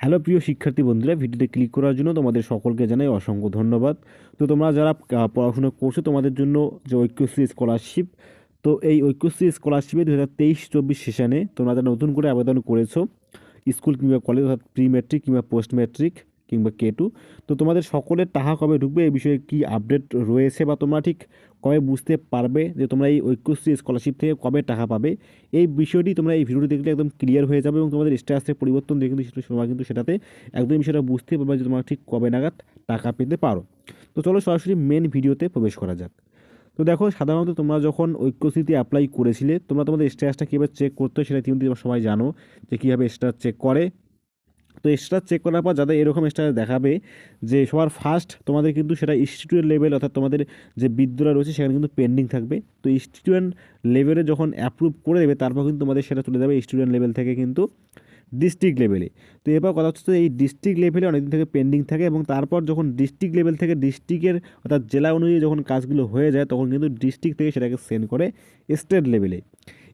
Hello প্রিয় শিক্ষার্থী বন্ধুরা, ভিডিওতে ক্লিক করার জন্য তোমাদের সকলকে জানাই অসংখ্য ধন্যবাদ। তো তোমরা যারা পড়াশোনা করছ, তোমাদের জন্য যে ঐক্যশ্রী স্কলারশিপ তো এই ঐক্যশ্রী স্কলারশিপে দু হাজার তেইশ চব্বিশ সেশনে তোমরা যারা নতুন করে আবেদন করেছ, স্কুল কিংবা কলেজ অর্থাৎ প্রি ম্যাট্রিক কিংবা পোস্ট ম্যাট্রিক কিংবা কে টু। তো তোমাদের সকলের টাকা কবে ঢুকবে? এই বিষয়ে কি আপডেট রয়েছে বা তোমরা ঠিক কবে বুঝতে পারবে যে তোমরা এই ঐক্যশ্রী স্কলারশিপ থেকে কবে টাকা পাবে? এই বিষয়টি তোমরা এই ভিডিওটি দেখলে একদম ক্লিয়ার হয়ে যাবে এবং তোমাদের স্ট্যাটাসের পরিবর্তন দেখে কিন্তু সেটা- তোমরা কিন্তু সেটাতে একদম বিষয়টা বুঝতে পারবে যে তোমরা ঠিক কবে নাগাদ টাকা পেতে পারো। তো চলো সরাসরি মেন ভিডিওতে প্রবেশ করা যাক। তো দেখো, সাধারণত তোমরা যখন ঐক্যশ্রীতে অ্যাপ্লাই করেছিলে, তোমরা তোমাদের স্ট্যাটাসটা কীভাবে চেক করতে সেটা কিন্তু তোমরা সবাই জানো যে কীভাবে স্ট্যাটাস চেক করে। তো এক্সট্রা চেক করার পর যাদের এরকম স্ট্যাটাস দেখাবে যে সবার ফার্স্ট তোমাদের কিন্তু সেটা ইনস্টিটিউট লেভেল অর্থাৎ তোমাদের যে বিদ্যালয় রয়েছে সেখানে কিন্তু পেন্ডিং থাকবে। তো স্টুডেন্ট লেভেলে যখন অ্যাপ্রুভ করে দেবে, তারপর কিন্তু তোমাদের সেটা চলে যাবে স্টুডেন্ট লেভেল থেকে কিন্তু ডিস্ট্রিক্ট লেভেলে তো এরপর কথা হচ্ছে এই ডিস্ট্রিক্ট লেভেলে অনেকদিন থেকে পেন্ডিং থাকে এবং তারপর যখন ডিস্ট্রিক্ট লেভেল থেকে ডিস্ট্রিক্টের অর্থাৎ জেলা অনুযায়ী যখন কাজগুলো হয়ে যায়, তখন কিন্তু ডিস্ট্রিক্ট থেকে সেটাকে সেন্ড করে স্টেট লেভেলে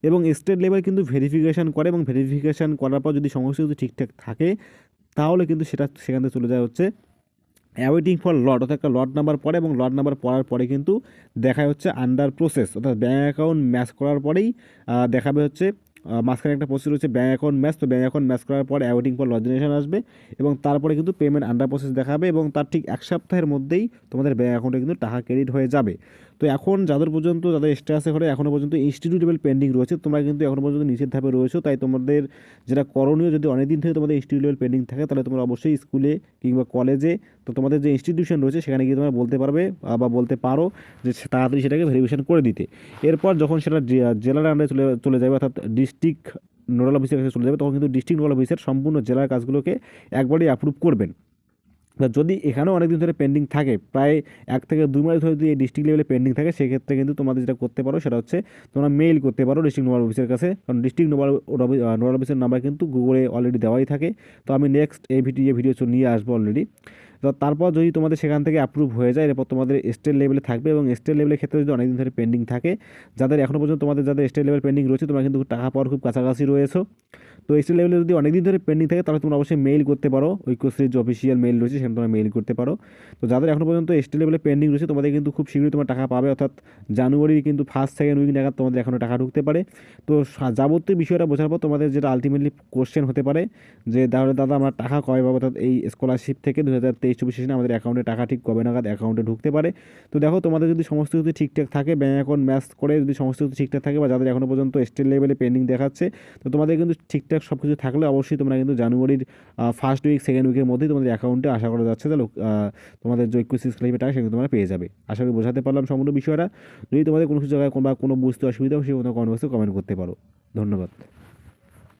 এবং স্টেট লেভেল কিন্তু ভেরিফিকেশান করে এবং ভেরিফিকেশান করার পর যদি সমস্ত কিছু ঠিকঠাক থাকে তাহলে কিন্তু সেটা সেখান থেকে চলে যায় হচ্ছে অ্যাওয়েটিং ফর লট অর্থাৎ একটা লট নাম্বার পড়ে এবং লট নাম্বার পড়ার পরে কিন্তু দেখা হচ্ছে আন্ডার প্রসেস অর্থাৎ ব্যাঙ্ক অ্যাকাউন্ট ম্যাচ করার পরেই দেখাবে হচ্ছে মাঝখানে একটা প্রসেস রয়েছে ব্যাঙ্ক অ্যাকাউন্ট ম্যাচ তো ব্যাঙ্ক অ্যাকাউন্ট ম্যাচ করার পরে অ্যাওয়েটিং ফর লজিনেশন আসবে এবং তারপরে কিন্তু পেমেন্ট আন্ডার প্রসেস দেখাবে এবং তার ঠিক এক সপ্তাহের মধ্যেই তোমাদের ব্যাঙ্ক অ্যাকাউন্টে কিন্তু টাকা ক্রেডিট হয়ে যাবে। তো এখন যাদের পর্যন্ত, যাদের স্ট্যাটাসে ঘরে এখনও পর্যন্ত ইনস্টিটিউট লেভেল পেন্ডিং রয়েছে, তোমরা কিন্তু এখনও পর্যন্ত নিচের ধাপে রয়েছো। তাই তোমাদের যেটা করণীয়, যদি অনেক দিন থেকে তোমাদের ইনস্টিটিউট লেভেল পেন্ডিং থাকে, তাহলে তোমরা অবশ্যই স্কুলে কিংবা কলেজে তো তোমাদের যে ইনস্টিটিউশন রয়েছে, সেখানে গিয়ে তোমরা বলতে পারবে বা বলতে পারো যে তাড়াতাড়ি সেটাকে ভেরিফিকেশন করে দিতে। এরপর যখন সেটা জেলার আন্ডারে চলে চলে যাবে, অর্থাৎ ডিস্ট্রিক্ট নোডাল অফিসের কাছে চলে যাবে, তখন কিন্তু ডিস্ট্রিক্ট নোডাল অফিসের সম্পূর্ণ জেলার কাজগুলোকে একবারই অ্যাপ্রুভ করবেন। তা যদি এখানেও অনেক দিন ধরে পেন্ডিং থাকে, প্রায় এক থেকে দুই মাস ধরে যদি এই ডিস্ট্রিক্ট লেভেলে পেন্ডিং থাকে, সেক্ষেত্রে কিন্তু তোমাদের যেটা করতে পারো সেটা হচ্ছে তোমরা মেইল করতে পারো ডিস্ট্রিক্ট নোডাল অফিসের কাছে। কারণ ডিস্ট্রিক্ট নোডাল নোডাল অফিসের নাম্বার কিন্তু গুগলে অলরেডি দেওয়াই থাকে। তো আমি নেক্সট এই ভিডিও ভিডিও নিয়ে আসব অলরেডি তারপর যদি তোমাদের সেখান থেকে অ্যাপ্রুভ হয়ে যায়, এরপর তোমাদের স্টেট লেভেলে থাকবে এবং স্টেট লেভেলের ক্ষেত্রে যদি অনেকদিন ধরে পেন্ডিং থাকে, যাদের এখনও পর্যন্ত তোমাদের যাদের স্টেট লেভেল পেন্ডিং রয়েছে, তোমরা কিন্তু টাকা পাওয়ার খুব কাছাকাছি রয়েছো। তো স্টেট লেভেলে যদি অনেকদিন ধরে পেন্ডিং থাকে, তাহলে তোমরা অবশ্যই মেইল করতে পারো। ঐক্যশ্রীর যে অফিসিয়াল মেইল রয়েছে, সেখানে তোমরা মেইল করতে পারো। তো যাদের এখনও পর্যন্ত স্টেট লেভেলে পেন্ডিং রয়েছে, তোমাদের কিন্তু খুব শীঘ্রই তোমার টাকা পাবে। অর্থাৎ জানুয়ারির কিন্তু ফার্স্ট সেকেন্ড উইক নাগাদ তোমাদের এখনও টাকা ঢুকতে পারে। তো যাবতীয় বিষয়টা বোঝার পর তোমাদের যেটা আলটিমেটলি কোশ্চেন হতে পারে, যে তাহলে দাদা, আমরা টাকা কবে পাবো? অর্থাৎ এই স্কলারশিপ থেকে দু হাজার তেইশ চব্বিশ সেশনে আমাদের অ্যাকাউন্টে টাকা ঠিক কবে নাগাদ অ্যাকাউন্টে ঢুকতে পারে। তো দেখো, তোমাদের যদি সমস্ত কিছু ঠিকঠাক থাকে ব্যাঙ্ক অ্যাকাউন্ট ম্যাচ করে যদি সমস্ত কিছু ঠিকঠাক থাকে বা যাদের এখনও পর্যন্ত স্টেট লেভেলে পেন্ডিং দেখাচ্ছে, তো তোমাদের কিন্তু ঠিকঠাক সব কিছু থাকলে অবশ্যই তোমরা কিন্তু জানুয়ারির ফার্স্ট উইক সেকেন্ড উইকের মধ্যেই তোমাদের অ্যাকাউন্টে আশা করা যাচ্ছে লোক- তোমাদের যে ইকুইসি স্কলারশিপের টাকা সেগুলো তোমরা পেয়ে যাবে। আশা করি বোঝাতে পারলাম সম্পূর্ণ বিষয়টা। যদি তোমাদের কোনো কিছু জায়গায় বা কোনো বুঝতে অসুবিধা হয় সে কোনো কমেন্ট কমেন্ট করতে পারো। ধন্যবাদ।